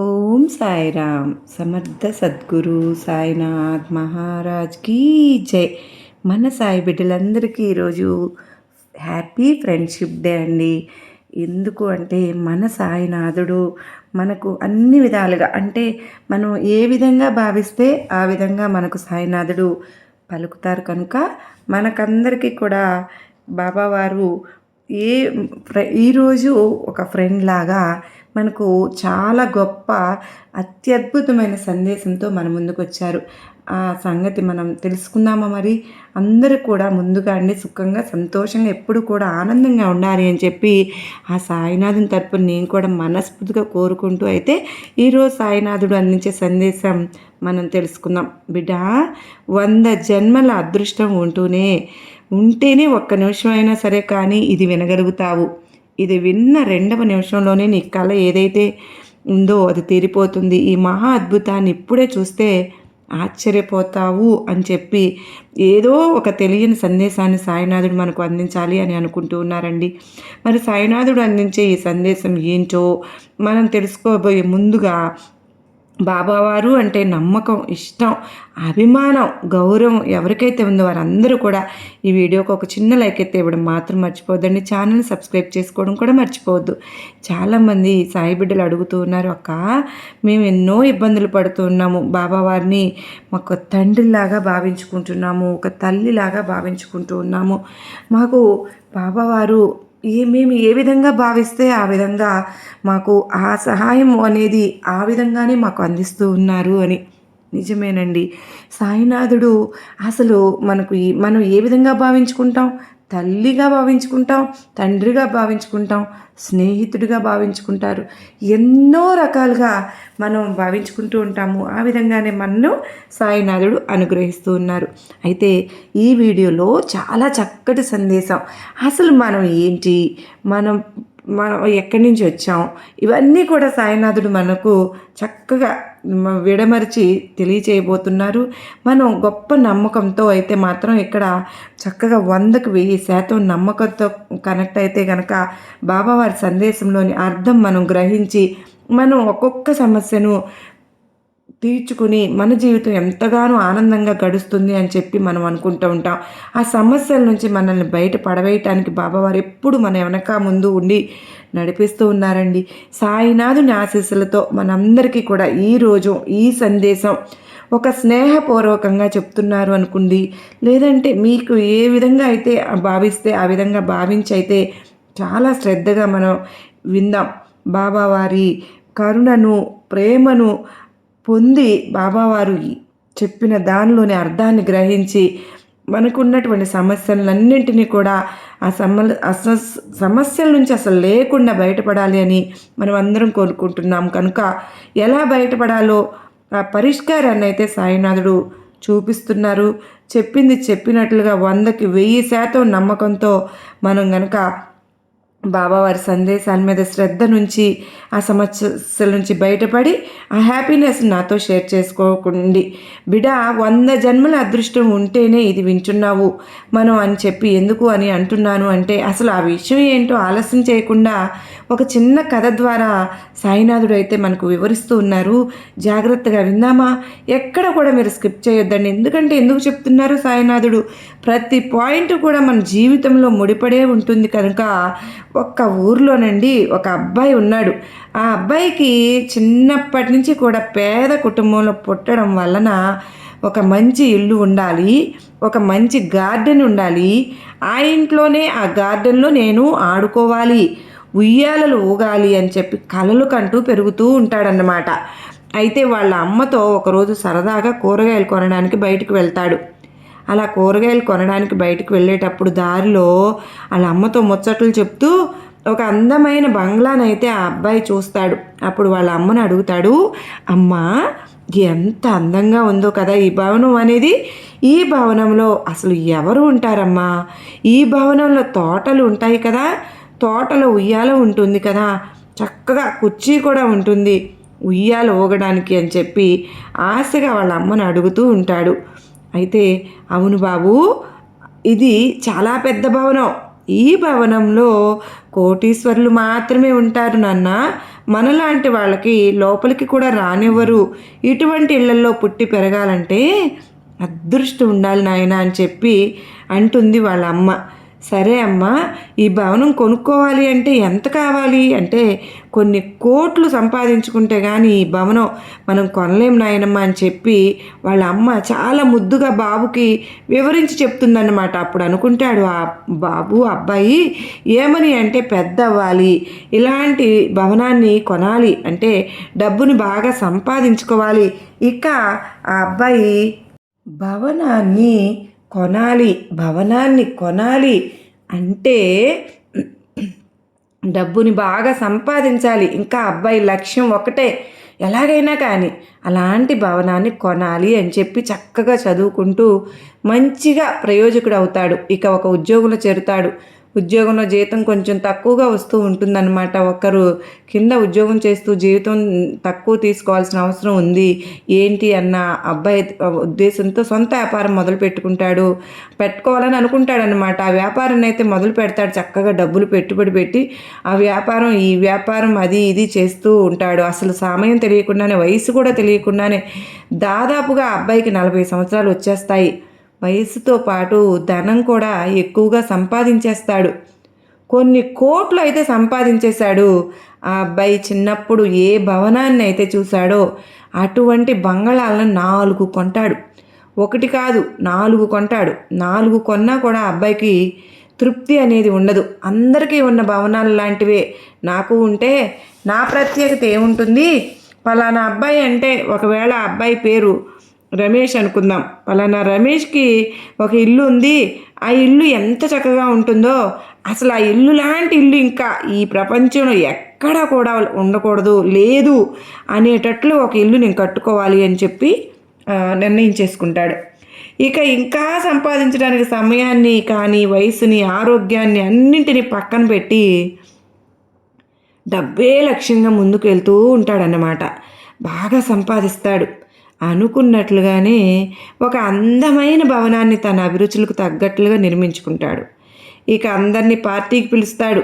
ఓం సాయిరామ్. సమర్థ సద్గురు సాయినాథ్ మహారాజ్కి జై. మన సాయి బిడ్డలందరికీ ఈరోజు హ్యాపీ ఫ్రెండ్షిప్ డే అండి. ఎందుకు అంటే మన సాయినాథుడు మనకు అన్ని విధాలుగా అంటే మనం ఏ విధంగా భావిస్తే ఆ విధంగా మనకు సాయినాథుడు పలుకుతారు కనుక మనకందరికీ కూడా బాబావారు ఏ ఈరోజు ఒక ఫ్రెండ్ లాగా మనకు చాలా గొప్ప అత్యద్భుతమైన సందేశంతో మన ముందుకు వచ్చారు ఆ సంగతి మనం తెలుసుకుందామా మరి? అందరూ కూడా ముందుగా అండి సుఖంగా సంతోషంగా ఎప్పుడు కూడా ఆనందంగా ఉండాలి అని చెప్పి ఆ సాయినాథుని తరపున నేను కూడా మనస్ఫూర్తిగా కోరుకుంటూ అయితే ఈరోజు సాయినాథుడు అందించే సందేశం మనం తెలుసుకుందాం. బిడ్డ వంద జన్మల అదృష్టం ఉంటూనే ఉంటేనే ఒక్క నిమిషం అయినా సరే కానీ ఇది వినగలుగుతావు. ఇది విన్న రెండవ నిమిషంలోనే నీ కళ ఏదైతే ఉందో అది తీరిపోతుంది. ఈ మహా అద్భుతాన్ని ఇప్పుడే చూస్తే ఆశ్చర్యపోతావు అని చెప్పి ఏదో ఒక తెలియని సందేశాన్ని సాయినాథుడు మనకు అందించాలి అని అనుకుంటూ ఉన్నారండి. మరి సాయినాథుడు అందించే ఈ సందేశం ఏంటో మనం తెలుసుకోబోయే ముందుగా బాబావారు అంటే నమ్మకం ఇష్టం అభిమానం గౌరవం ఎవరికైతే ఉందో వారందరూ కూడా ఈ వీడియోకి ఒక చిన్న లైక్ అయితే ఇవ్వడం మాత్రం మర్చిపోద్దండి ఛానల్ సబ్స్క్రైబ్ చేసుకోవడం కూడా మర్చిపోవద్దు. చాలామంది సాయి బిడ్డలు అడుగుతూ ఉన్నారు అక్క మేము ఎన్నో ఇబ్బందులు పడుతూ ఉన్నాము. బాబావారిని మాకు తండ్రిలాగా భావించుకుంటున్నాము ఒక తల్లిలాగా భావించుకుంటూ ఉన్నాము. మాకు బాబావారు ఏ మేము ఏ విధంగా భావిస్తే ఆ విధంగా మాకు ఆ సహాయం అనేది ఆ విధంగానే మాకు అందిస్తూ ఉన్నారు అని. నిజమేనండి. సాయినాథుడు అసలు మనకు మనం ఏ విధంగా భావించుకుంటాం? తల్లిగా భావించుకుంటాం తండ్రిగా భావించుకుంటాం స్నేహితుడిగా భావించుకుంటారు. ఎన్నో రకాలుగా మనం భావించుకుంటూ ఉంటాము. ఆ విధంగానే మనను సాయినాథుడు అనుగ్రహిస్తూ ఉన్నారు. అయితే ఈ వీడియోలో చాలా చక్కటి సందేశం. అసలు మనం ఏంటి? మనం మనం ఎక్కడి నుంచి వచ్చాం? ఇవన్నీ కూడా సాయినాథుడు మనకు చక్కగా విడమరిచి తెలియచేయబోతున్నారు. మనం గొప్ప నమ్మకంతో అయితే మాత్రం ఇక్కడ చక్కగా వందకు వెయ్యి శాతం నమ్మకంతో కనెక్ట్ అయితే కనుక బాబావారి సందేశంలోని అర్థం మనం గ్రహించి మనం ఒక్కొక్క సమస్యను తీర్చుకుని మన జీవితం ఎంతగానో ఆనందంగా గడుస్తుంది అని చెప్పి మనం అనుకుంటూ ఉంటాం. ఆ సమస్యల నుంచి మనల్ని బయట పడవేయటానికి బాబావారు ఎప్పుడు మన వెనక ముందు ఉండి నడిపిస్తూ ఉన్నారండి. సాయినాథుని ఆశీస్సులతో మనందరికీ కూడా ఈరోజు ఈ సందేశం ఒక స్నేహపూర్వకంగా చెప్తున్నారు అనుకుంది. లేదంటే మీకు ఏ విధంగా అయితే భావిస్తే ఆ విధంగా భావించి అయితే చాలా శ్రద్ధగా మనం విందాం. బాబావారి కరుణను ప్రేమను పొంది బాబావారు చెప్పిన దానిలోని అర్థాన్ని గ్రహించి మనకున్నటువంటి సమస్యలన్నింటినీ కూడా ఆ సమ సమస్యల నుంచి అసలు లేకుండా బయటపడాలి అని మనం అందరం కోరుకుంటున్నాం. కనుక ఎలా బయటపడాలో ఆ పరిష్కారాన్ని అయితే సాయినాథుడు చూపిస్తున్నారు. చెప్పింది చెప్పినట్లుగా వందకి వెయ్యి శాతం నమ్మకంతో మనం కనుక బాబావారి సందేశాల మీద శ్రద్ధ నుంచి ఆ సమస్యల నుంచి బయటపడి ఆ హ్యాపీనెస్ నాతో షేర్ చేసుకోకండి. బిడ వంద జన్మల అదృష్టం ఉంటేనే ఇది వింటున్నావు. మనం అని చెప్పి ఎందుకు అని అంటున్నాను అంటే అసలు ఆ విషయం ఏంటో ఆలస్యం చేయకుండా ఒక చిన్న కథ ద్వారా సాయినాథుడు అయితే మనకు వివరిస్తూ ఉన్నారు. జాగ్రత్తగా విందామా? ఎక్కడ కూడా మీరు స్కిప్ చేయొద్దండి. ఎందుకంటే ఎందుకు చెప్తున్నారు సాయినాథుడు? ప్రతి పాయింట్ కూడా మన జీవితంలో ముడిపడే ఉంటుంది కనుక ఒక్క ఊర్లోనండి ఒక అబ్బాయి ఉన్నాడు. ఆ అబ్బాయికి చిన్నప్పటి నుంచి కూడా పేద కుటుంబంలో పుట్టడం వలన ఒక మంచి ఇల్లు ఉండాలి ఒక మంచి గార్డెన్ ఉండాలి. ఆ ఇంట్లోనే ఆ గార్డెన్లో నేను ఆడుకోవాలి ఉయ్యాలలు ఊగాలి అని చెప్పి కలలు కంటూ పెరుగుతూ ఉంటాడన్నమాట. అయితే వాళ్ళ అమ్మతో ఒకరోజు సరదాగా కూరగాయలు కొనడానికి బయటకు వెళ్తాడు. అలా కూరగాయలు కొనడానికి బయటకు వెళ్ళేటప్పుడు దారిలో వాళ్ళ అమ్మతో ముచ్చట్లు చెప్తూ ఒక అందమైన బంగ్లానైతే ఆ అబ్బాయి చూస్తాడు. అప్పుడు వాళ్ళ అమ్మను అడుగుతాడు అమ్మా ఎంత అందంగా ఉందో కదా ఈ భవనం అనేది. ఈ భవనంలో అసలు ఎవరు ఉంటారమ్మా? ఈ భవనంలో తోటలు ఉంటాయి కదా. తోటలో ఉయ్యాల ఉంటుంది కదా. చక్కగా కుర్చీ కూడా ఉంటుంది. ఉయ్యాల ఊగడానికి అని చెప్పి ఆశగా వాళ్ళ అమ్మను అడుగుతూ ఉంటాడు. అయితే అవును బాబు ఇది చాలా పెద్ద భవనం. ఈ భవనంలో కోటీశ్వరులు మాత్రమే ఉంటారు నాన్న. మనలాంటి వాళ్ళకి లోపలికి కూడా రానివ్వరు. ఇటువంటి ఇళ్ళలో పుట్టి పెరగాలంటే అదృష్టం ఉండాలి నాయన అని చెప్పి అంటుంది వాళ్ళ అమ్మ. సరే అమ్మా ఈ భవనం కొనుక్కోవాలి అంటే ఎంత కావాలి? అంటే కొన్ని కోట్లు సంపాదించుకుంటే కానీ ఈ భవనం మనం కొనలేం నాయనమ్మ అని చెప్పి వాళ్ళ అమ్మ చాలా ముద్దుగా బాబుకి వివరించి చెప్తుందన్నమాట. అప్పుడు అనుకుంటాడు ఆ బాబు అబ్బాయి ఏమని అంటే పెద్ద అవ్వాలి ఇలాంటి భవనాన్ని కొనాలి అంటే డబ్బుని బాగా సంపాదించుకోవాలి. ఇక ఆ అబ్బాయి భవనాన్ని కొనాలి భవనాన్ని కొనాలి అంటే డబ్బుని బాగా సంపాదించాలి. ఇంకా అబ్బాయి లక్ష్యం ఒకటే. ఎలాగైనా కానీ అలాంటి భవనాన్ని కొనాలి అని చెప్పి చక్కగా చదువుకుంటూ మంచిగా ప్రయోజకుడు అవుతాడు. ఇక ఒక ఉద్యోగంలో చేరుతాడు. ఉద్యోగంలో జీతం కొంచెం తక్కువగా వస్తూ ఉంటుందన్నమాట. ఒకరు కింద ఉద్యోగం చేస్తూ జీవితం తక్కువ తీసుకోవాల్సిన అవసరం ఉంది. ఏంటి అన్న అబ్బాయి ఉద్దేశంతో సొంత వ్యాపారం మొదలు పెట్టుకుంటాడు. పెట్టుకోవాలని అనుకుంటాడనమాట ఆ వ్యాపారాన్ని అయితే మొదలు పెడతాడు. చక్కగా డబ్బులు పెట్టుబడి పెట్టి ఆ వ్యాపారం ఈ వ్యాపారం అది ఇది చేస్తూ ఉంటాడు. అసలు సమయం తెలియకుండానే వయసు కూడా తెలియకుండానే దాదాపుగా అబ్బాయికి నలభై సంవత్సరాలు వచ్చేస్తాయి. వయసుతో పాటు ధనం కూడా ఎక్కువగా సంపాదించేస్తాడు. కొన్ని కోట్లు అయితే సంపాదించేశాడు. ఆ అబ్బాయి చిన్నప్పుడు ఏ భవనాన్ని అయితే చూశాడో అటువంటి బంగళాలను నాలుగు కొంటాడు. ఒకటి కాదు నాలుగు కొంటాడు. నాలుగు కొన్నా కూడా అబ్బాయికి తృప్తి అనేది ఉండదు. అందరికీ ఉన్న భవనాలు లాంటివే. నాకు ఉంటే నా ప్రత్యేకత ఏముంటుంది? పలానా అబ్బాయి అంటే ఒకవేళ అబ్బాయి పేరు రమేష్ అనుకుందాం. పలానా రమేష్కి ఒక ఇల్లు ఉంది. ఆ ఇల్లు ఎంత చక్కగా ఉంటుందో అసలు ఆ ఇల్లు లాంటి ఇల్లు ఇంకా ఈ ప్రపంచంలో ఎక్కడా కూడా ఉండకూడదు లేదు అనేటట్లు ఒక ఇల్లు నేను కట్టుకోవాలి అని చెప్పి నిర్ణయించేసుకుంటాడు ఇక ఇంకా సంపాదించడానికి సమయాన్ని కానీ వయసుని ఆరోగ్యాన్ని అన్నింటినీ పక్కన పెట్టి డబ్బే లక్ష్యంగా ముందుకు వెళ్తూ ఉంటాడన్నమాట. బాగా సంపాదిస్తాడు. అనుకున్నట్లుగానే ఒక అందమైన భవనాన్ని తన అభిరుచులకు తగ్గట్లుగా నిర్మించుకుంటాడు. ఇక అందరినీ పార్టీకి పిలుస్తాడు.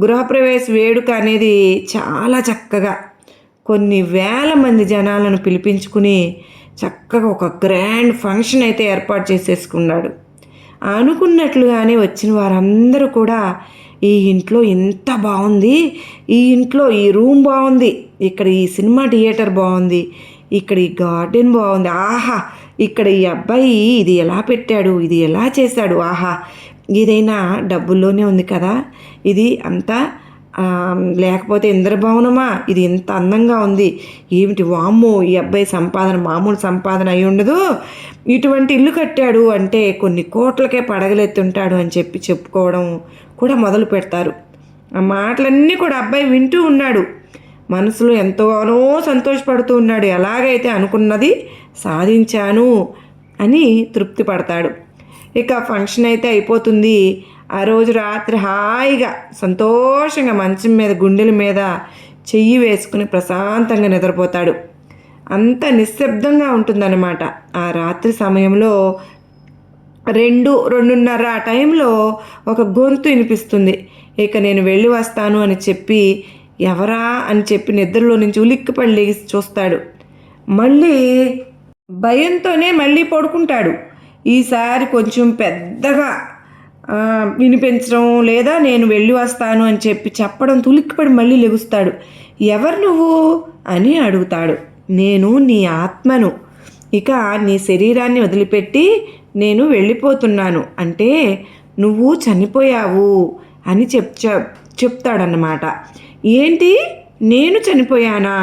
గృహప్రవేశ వేడుక అనేది చాలా చక్కగా కొన్ని వేల మంది జనాలను పిలిపించుకుని చక్కగా ఒక గ్రాండ్ ఫంక్షన్ అయితే ఏర్పాటు చేసేసుకున్నాడు. అనుకున్నట్లుగానే వచ్చిన వారందరూ కూడా ఈ ఇంట్లో ఎంత బాగుంది ఈ ఇంట్లో ఈ రూమ్ బాగుంది ఇక్కడ ఈ సినిమా థియేటర్ బాగుంది ఇక్కడ ఈ గార్డెన్ బాగుంది. ఆహా ఇక్కడ ఈ అబ్బాయి ఇది ఎలా పెట్టాడు? ఇది ఎలా చేశాడు? ఆహా ఇదైనా డబ్బుల్లోనే ఉంది కదా. ఇది అంతా లేకపోతే ఇంద్రభవనమా? ఇది ఇంత అందంగా ఉంది. ఏమిటి వామ్మో ఈ అబ్బాయి సంపాదన మామూలు సంపాదన అయి ఉండదు. ఇటువంటి ఇల్లు కట్టాడు అంటే కొన్ని కోట్లకే పడగలెత్తుంటాడు అని చెప్పి చెప్పుకోవడం కూడా మొదలు పెడతారు. ఆ మాటలన్నీ కూడా అబ్బాయి వింటూ ఉన్నాడు. మనసులో ఎంతగానో సంతోషపడుతూ ఉన్నాడు. ఎలాగైతే అనుకున్నది సాధించాను అని తృప్తి పడతాడు. ఇక ఫంక్షన్ అయితే అయిపోతుంది. ఆ రోజు రాత్రి హాయిగా సంతోషంగా మంచం మీద గుండెల మీద చెయ్యి వేసుకుని ప్రశాంతంగా నిద్రపోతాడు. అంత నిశ్శబ్దంగా ఉంటుందన్నమాట. ఆ రాత్రి సమయంలో రెండు రెండున్నర ఆ టైంలో ఒక గొంతు వినిపిస్తుంది. ఇక నేను వెళ్ళి వస్తాను అని చెప్పి ఎవరా అని చెప్పి నిద్రలో నుంచి ఉలిక్కిపడి లేచి చూస్తాడు. మళ్ళీ భయంతోనే మళ్ళీ పడుకుంటాడు. ఈసారి కొంచెం పెద్దగా వినిపించడం లేదా నేను వెళ్ళి వస్తాను అని చెప్పి చెప్పడం తులిక్కిపడి మళ్ళీ లెగుస్తాడు. ఎవరు నువ్వు అని అడుగుతాడు. నేను నీ ఆత్మను. ఇక నీ శరీరాన్ని వదిలిపెట్టి నేను వెళ్ళిపోతున్నాను. అంటే నువ్వు చనిపోయావు. అని చెప్ చెప్తాడన్నమాట. ఏంటి? నేను చనిపోయానా?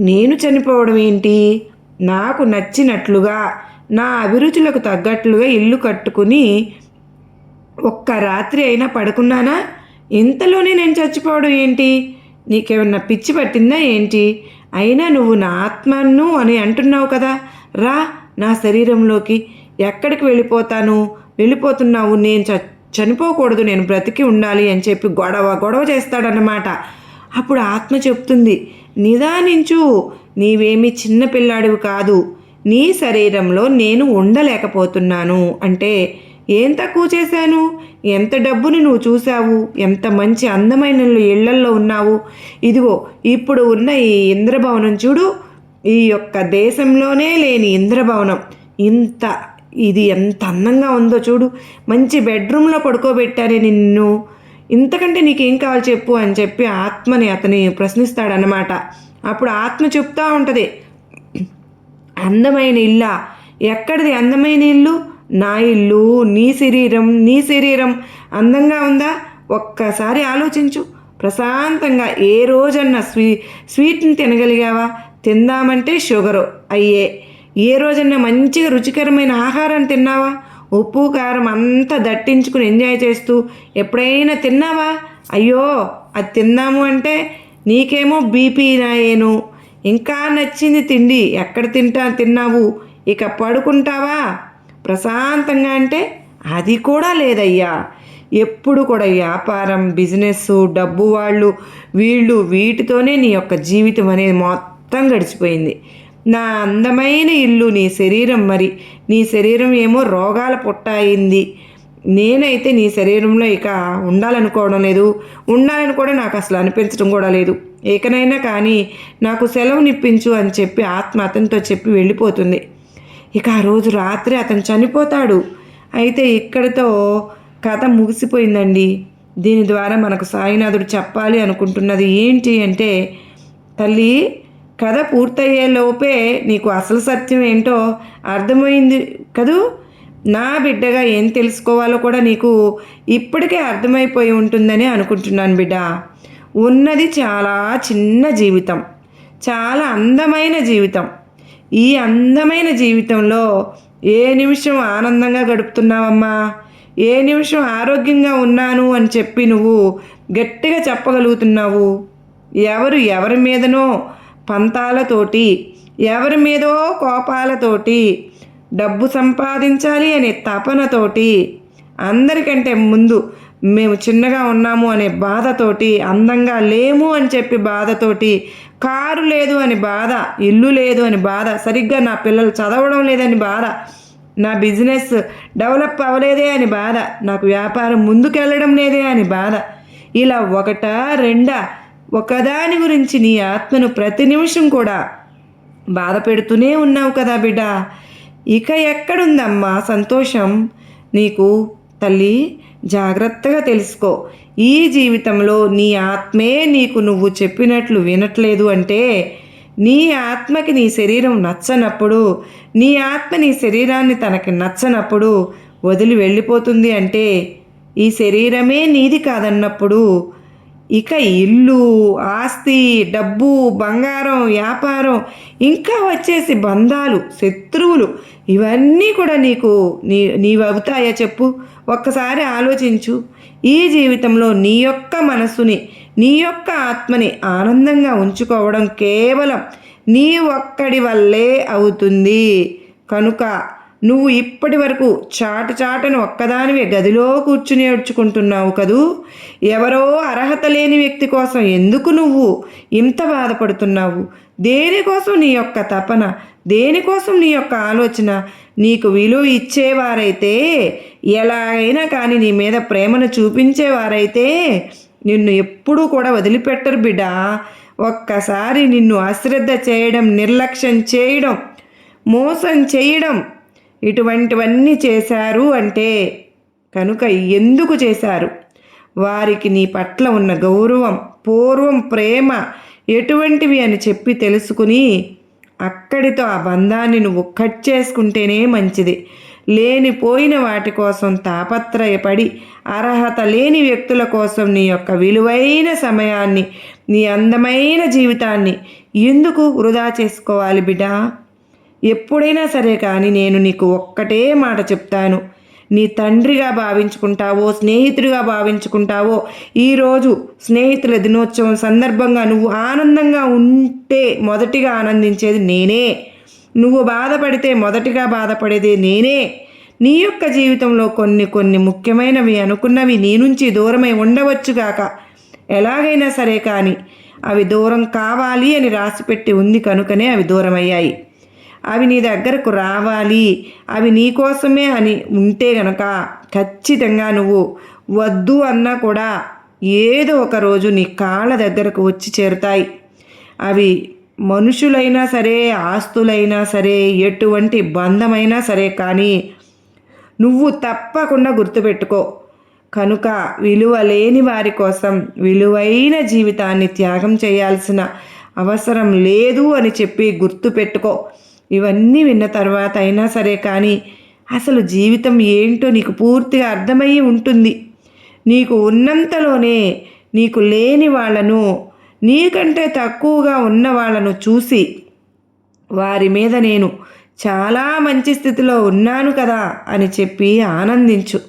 నేను చనిపోవడం ఏంటి? నాకు నచ్చినట్లుగా నా అభిరుచులకు తగ్గట్లుగా ఇల్లు కట్టుకుని ఒక్క రాత్రి అయినా పడుకున్నానా? ఇంతలోనే నేను చచ్చిపోవడం ఏంటి? నీకేమన్నా పిచ్చి పట్టిందా ఏంటి? అయినా నువ్వు నా ఆత్మను అని అంటున్నావు కదా! రా నా శరీరంలోకి. ఎక్కడికి వెళ్ళిపోతాను? వెళ్ళిపోతున్నావు. నేను చ చనిపోకూడదు నేను బ్రతికి ఉండాలి అని చెప్పి గొడవ గొడవ చేస్తాడన్నమాట. అప్పుడు ఆత్మ చెప్తుంది నిదానించు నీవేమి చిన్నపిల్లాడివి కాదు. నీ శరీరంలో నేను ఉండలేకపోతున్నాను. అంటే ఏం తక్కువ చేశాను? ఎంత డబ్బుని నువ్వు చూసావు ఎంత మంచి అందమైన ఇళ్ళల్లో ఉన్నావు? ఇదిగో ఇప్పుడు ఉన్న ఈ ఇంద్రభవనం చూడు ఈ యొక్క దేశంలోనే లేని ఇంద్రభవనం. ఇంత ఇది ఎంత అందంగా ఉందో చూడు. మంచి బెడ్రూమ్లో పడుకోబెట్టారే నిన్ను. ఇంతకంటే నీకేం కావాలి చెప్పు అని చెప్పి ఆత్మని అతని ప్రశ్నిస్తాడనమాట అప్పుడు ఆత్మ చెప్తా ఉంటుంది. అందమైన ఇల్లా. ఎక్కడిది అందమైన ఇల్లు? నా ఇల్లు నీ శరీరం నీ శరీరం. అందంగా ఉందా? ఒక్కసారి ఆలోచించు. ప్రశాంతంగా ఏ రోజన్నా స్వీ స్వీట్ని తినగలిగావా? తిందామంటే షుగరు. అయ్యే. ఏ రోజన్నా మంచిగా రుచికరమైన ఆహారం తిన్నావా? ఉప్పు కారం అంతా దట్టించుకుని ఎంజాయ్ చేస్తూ ఎప్పుడైనా తిన్నావా? అయ్యో అది తిన్నాము అంటే నీకేమో బీపీ నాయేను. ఇంకా నచ్చింది తిండి ఎక్కడ తింటా తిన్నావు? ఇక పడుకుంటావా? ప్రశాంతంగా అంటే అది కూడా లేదయ్యా. ఎప్పుడు కూడా వ్యాపారం బిజినెస్ డబ్బు వాళ్ళు వీళ్ళు వీటితోనే నీ యొక్క జీవితం అనేది మొత్తం గడిచిపోయింది. నా అందమైన ఇల్లు నీ శరీరం మరి. నీ శరీరం ఏమో రోగాల పుట్టాయింది. నేనైతే నీ శరీరంలో ఇక ఉండాలనుకోవడం లేదు. ఉండాలని కూడా నాకు అసలు అనిపించడం కూడా లేదు. ఏకనైనా కానీ నాకు సెలవునిప్పించు అని చెప్పి ఆత్మ అతనితో చెప్పి వెళ్ళిపోతుంది. ఇక ఆ రోజు రాత్రి అతను చనిపోతాడు. అయితే ఇక్కడితో కథ ముగిసిపోయిందండి. దీని ద్వారా మనకు సాయినాథుడు చెప్పాలి అనుకుంటున్నది ఏంటి అంటే తల్లి కథ పూర్తయ్యే లోపే నీకు అసలు సత్యం ఏంటో అర్థమైంది కదూ? నా బిడ్డగా ఏం తెలుసుకోవాలో కూడా నీకు ఇప్పటికే అర్థమైపోయి ఉంటుందని అనుకుంటున్నాను బిడ్డ. ఉన్నది చాలా చిన్న జీవితం చాలా అందమైన జీవితం. ఈ అందమైన జీవితంలో ఏ నిమిషం ఆనందంగా గడుపుతున్నావమ్మా? ఏ నిమిషం ఆరోగ్యంగా ఉన్నాను అని చెప్పి నువ్వు గట్టిగా చెప్పగలుగుతున్నావు? ఎవరు ఎవరి మీదనో పంతాలతోటి ఎవరి మీదో కోపాలతోటి డబ్బు సంపాదించాలి అనే తపనతోటి అందరికంటే ముందు మేము చిన్నగా ఉన్నాము అనే బాధతోటి అందంగా లేము అని చెప్పి బాధతోటి కారు లేదు అని బాధ ఇల్లు లేదు అని బాధ సరిగ్గా నా పిల్లలు చదవడం లేదని బాధ నా బిజినెస్ డెవలప్ అవ్వలేదే అని బాధ నాకు వ్యాపారం ముందుకెళ్ళడం లేదే అని బాధ ఇలా ఒకటా రెండా ఒకదాని గురించి నీ ఆత్మను ప్రతి నిమిషం కూడా బాధ పెడుతూనే ఉన్నావు కదా బిడ్డ. ఇక ఎక్కడుందమ్మా సంతోషం? నీకు తల్లి జాగ్రత్తగా తెలుసుకో. ఈ జీవితంలో నీ ఆత్మే నీకు నువ్వు చెప్పినట్లు వినట్లేదు అంటే నీ ఆత్మకి నీ శరీరం నచ్చనప్పుడు నీ ఆత్మ నీ శరీరాన్ని తనకి నచ్చనప్పుడు వదిలి వెళ్ళిపోతుంది అంటే ఈ శరీరమే నీది కాదన్నప్పుడు ఇక ఇల్లు ఆస్తి డబ్బు బంగారం వ్యాపారం ఇంకా వచ్చేసి బంధాలు శత్రువులు ఇవన్నీ కూడా నీకు నీ నీవు అవుతాయా చెప్పు? ఒక్కసారి ఆలోచించు. ఈ జీవితంలో నీ యొక్క మనసుని నీ యొక్క ఆత్మని ఆనందంగా ఉంచుకోవడం కేవలం నీ ఒక్కడి వల్లే అవుతుంది. కనుక నువ్వు ఇప్పటి వరకు చాటు చాటను ఒక్కదానివే గదిలో కూర్చుని ఏడ్చుకుంటున్నావు కదూ? ఎవరో అర్హత లేని వ్యక్తి కోసం ఎందుకు నువ్వు ఇంత బాధపడుతున్నావు? దేనికోసం నీ యొక్క తపన? దేనికోసం నీ యొక్క ఆలోచన? నీకు విలువ ఇచ్చేవారైతే ఎలాగైనా కానీ నీ మీద ప్రేమను చూపించేవారైతే నిన్ను ఎప్పుడూ కూడా వదిలిపెట్టరు బిడ్డ. ఒక్కసారి నిన్ను అశ్రద్ధ చేయడం నిర్లక్ష్యం చేయడం మోసం చేయడం ఇటువంటివన్నీ చేశారు అంటే కనుక ఎందుకు చేశారు? వారికి నీ పట్ల ఉన్న గౌరవం పూర్వం ప్రేమ ఎటువంటివి అని చెప్పి తెలుసుకుని అక్కడితో ఆ బంధాన్ని నువ్వు కట్ చేసుకుంటేనే మంచిది. లేనిపోయిన వాటి కోసం తాపత్రయపడి అర్హత లేని వ్యక్తుల కోసం నీ యొక్క విలువైన సమయాన్ని నీ అందమైన జీవితాన్ని ఎందుకు వృధా చేసుకోవాలి బిడ్డా? ఎప్పుడైనా సరే కానీ నేను నీకు ఒక్కటే మాట చెప్తాను. నీ తండ్రిగా భావించుకుంటావో స్నేహితుడిగా భావించుకుంటావో ఈరోజు స్నేహితుల దినోత్సవం సందర్భంగా నువ్వు ఆనందంగా ఉంటే మొదటిగా ఆనందించేది నేనే. నువ్వు బాధపడితే మొదటిగా బాధపడేది నేనే. నీ యొక్క జీవితంలో కొన్ని కొన్ని ముఖ్యమైనవి అనుకున్నవి నీ నుంచి దూరమై ఉండవచ్చుగాక ఎలాగైనా సరే కానీ అవి దూరం కావాలి అని రాసిపెట్టి ఉంది కనుకనే అవి దూరమయ్యాయి. అవి నీ దగ్గరకు రావాలి. అవి నీ కోసమే అని ఉంటే గనక ఖచ్చితంగా నువ్వు వద్దు అన్నా కూడా ఏదో ఒక రోజు నీ కాళ్ళ దగ్గరకు వచ్చి చేరుతాయి. అవి మనుషులైనా సరే ఆస్తులైనా సరే ఎటువంటి బంధమైనా సరే కానీ నువ్వు తప్పకుండా గుర్తుపెట్టుకో. కనుక విలువ లేని వారి కోసం విలువైన జీవితాన్ని త్యాగం చేయాల్సిన అవసరం లేదు అని చెప్పి గుర్తుపెట్టుకో. ఇవన్నీ విన్న తర్వాత అయినా సరే కానీ అసలు జీవితం ఏంటో నీకు పూర్తిగా అర్థమయ్యి ఉంటుంది. నీకు ఉన్నంతలోనే నీకు లేని వాళ్ళను నీకంటే తక్కువగా ఉన్న వాళ్ళను చూసి వారి మీద నేను చాలా మంచి స్థితిలో ఉన్నాను కదా అని చెప్పి ఆనందించు.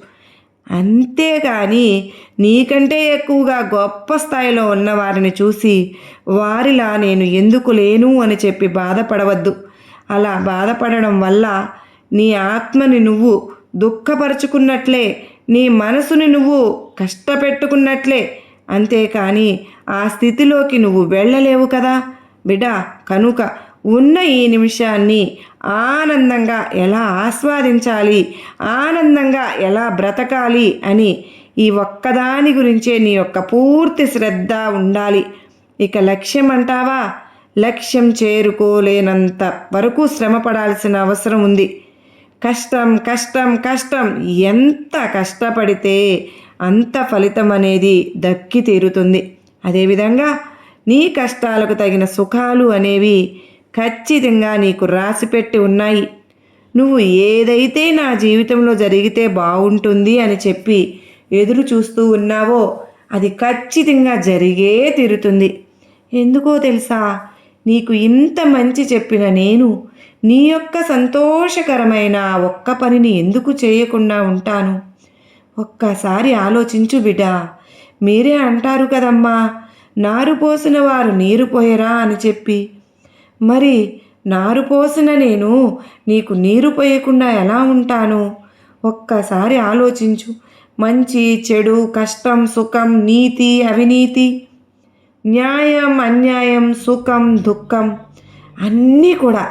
అంతేగాని నీకంటే ఎక్కువగా గొప్ప స్థాయిలో ఉన్న వారిని చూసి వారిలా నేను ఎందుకు లేను అని చెప్పి బాధపడవద్దు. అలా బాధపడడం వల్ల నీ ఆత్మని నువ్వు దుఃఖపరుచుకున్నట్లే నీ మనసుని నువ్వు కష్టపెట్టుకున్నట్లే. అంతేకాని ఆ స్థితిలోకి నువ్వు వెళ్ళలేవు కదా. బిడ్డ కనుక ఉన్న ఈ నిమిషాన్ని ఆనందంగా ఎలా ఆస్వాదించాలి ఆనందంగా ఎలా బ్రతకాలి అని ఈ ఒక్కదాని గురించే నీ యొక్క పూర్తి శ్రద్ధ ఉండాలి. ఇక లక్ష్యం అంటావా లక్ష్యం చేరుకోలేనంత వరకు శ్రమపడాల్సిన అవసరం ఉంది. కష్టం కష్టం కష్టం. ఎంత కష్టపడితే అంత ఫలితం అనేది దక్కి తీరుతుంది. అదేవిధంగా నీ కష్టాలకు తగిన సుఖాలు అనేవి ఖచ్చితంగా నీకు రాసిపెట్టి ఉన్నాయి. నువ్వు ఏదైతే నా జీవితంలో జరిగితే బాగుంటుంది అని చెప్పి ఎదురు చూస్తూ ఉన్నావో అది ఖచ్చితంగా జరిగే తీరుతుంది. ఎందుకో తెలుసా? నీకు ఇంత మంచి చెప్పిన నేను నీ యొక్క సంతోషకరమైన ఒక్క పనిని ఎందుకు చేయకుండా ఉంటాను? ఒక్కసారి ఆలోచించు బిడ్డ. మీరే అంటారు కదమ్మా నారు పోసిన వారు నీరు పోయరా అని చెప్పి. మరి నారు పోసిన నేను నీకు నీరు పోయకుండా ఎలా ఉంటాను? ఒక్కసారి ఆలోచించు. మంచి చెడు కష్టం సుఖం నీతి అవినీతి న్యాయం అన్యాయం సుఖం దుఃఖం అన్నీ కూడా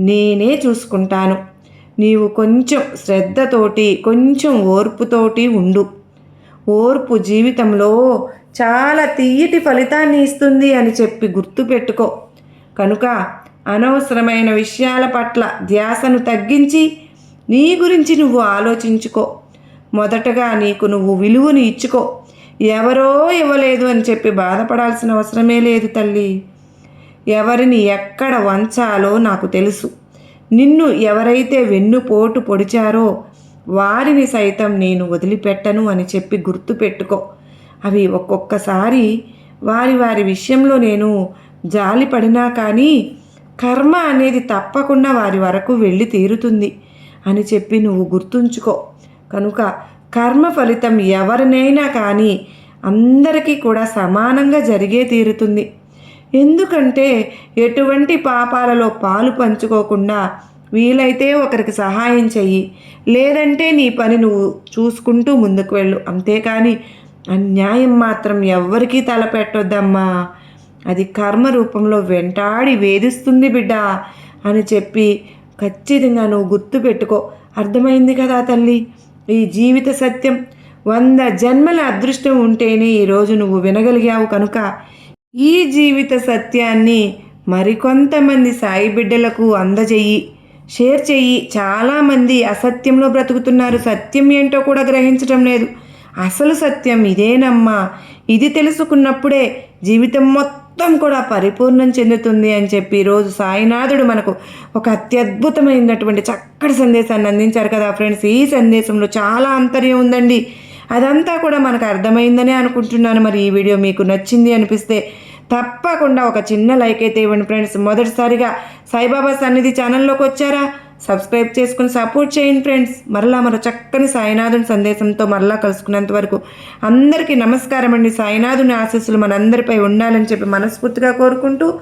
నేనే చూసుకుంటాను. నీవు కొంచెం శ్రద్ధతోటి కొంచెం ఓర్పుతోటి ఉండు. ఓర్పు జీవితంలో చాలా తీయటి ఫలితాన్ని ఇస్తుంది అని చెప్పి గుర్తుపెట్టుకో కనుక అనవసరమైన విషయాల పట్ల ధ్యాసను తగ్గించి నీ గురించి నువ్వు ఆలోచించుకో. మొదటగా నీకు నువ్వు విలువను ఇచ్చుకో. ఎవరో ఇవ్వలేదు అని చెప్పి బాధపడాల్సిన అవసరమే లేదు తల్లి. ఎవరిని ఎక్కడ వంచాలో నాకు తెలుసు. నిన్ను ఎవరైతే వెన్నుపోటు పొడిచారో వారిని సైతం నేను వదిలిపెట్టను అని చెప్పి గుర్తుపెట్టుకో అవి ఒక్కొక్కసారి వారి వారి విషయంలో నేను జాలి పడినా కానీ కర్మ అనేది తప్పకుండా వారి వరకు వెళ్ళి తీరుతుంది అని చెప్పి నువ్వు గుర్తుంచుకో. కనుక కర్మ ఫలితం ఎవరినైనా కానీ అందరికీ కూడా సమానంగా జరిగే తీరుతుంది. ఎందుకంటే ఎటువంటి పాపాలలో పాలు పంచుకోకుండా వీలైతే ఒకరికి సహాయం చెయ్యి. లేదంటే నీ పని నువ్వు చూసుకుంటూ ముందుకు వెళ్ళు. అంతేకాని అన్యాయం మాత్రం ఎవ్వరికీ తలపెట్టొద్దమ్మా. అది కర్మ రూపంలో వెంటాడి వేధిస్తుంది బిడ్డ అని చెప్పి ఖచ్చితంగా నువ్వు గుర్తుపెట్టుకో. అర్థమైంది కదా తల్లి? ఈ జీవిత సత్యం. వంద జన్మల అదృష్టం ఉంటేనే ఈరోజు నువ్వు వినగలిగావు కనుక ఈ జీవిత సత్యాన్ని మరికొంతమంది సాయి బిడ్డలకు అందజెయ్యి షేర్ చెయ్యి చాలామంది అసత్యంలో బ్రతుకుతున్నారు. సత్యం ఏంటో కూడా గ్రహించడం లేదు. అసలు సత్యం ఇదేనమ్మా. ఇది తెలుసుకున్నప్పుడే జీవితం మొత్తం మొత్తం కూడా పరిపూర్ణం చెందుతుంది అని చెప్పి ఈరోజు సాయినాథుడు మనకు ఒక అత్యద్భుతమైనటువంటి చక్కటి సందేశాన్ని అందించారు కదా ఫ్రెండ్స్. ఈ సందేశంలో చాలా అంతర్యం ఉందండి. అదంతా కూడా మనకు అర్థమైందని అనుకుంటున్నాను. మరి ఈ వీడియో మీకు నచ్చింది అనిపిస్తే తప్పకుండా ఒక చిన్న లైక్ అయితే ఇవ్వండి ఫ్రెండ్స్. మొదటిసారిగా సాయిబాబా సన్నిధి ఛానల్లోకి వచ్చారా? సబ్స్క్రైబ్ చేసుకుని సపోర్ట్ చేయండి ఫ్రెండ్స్. మరలా మరో చక్కని సాయినాథుని సందేశంతో మరలా కలుసుకున్నంత వరకు అందరికీ నమస్కారం అండి. సాయినాథుని ఆశీస్సులు మనందరిపై ఉండాలని చెప్పి మనస్ఫూర్తిగా కోరుకుంటూ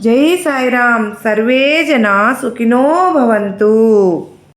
జై సాయిరామ్. సర్వే జనా సుఖినో భవంతు.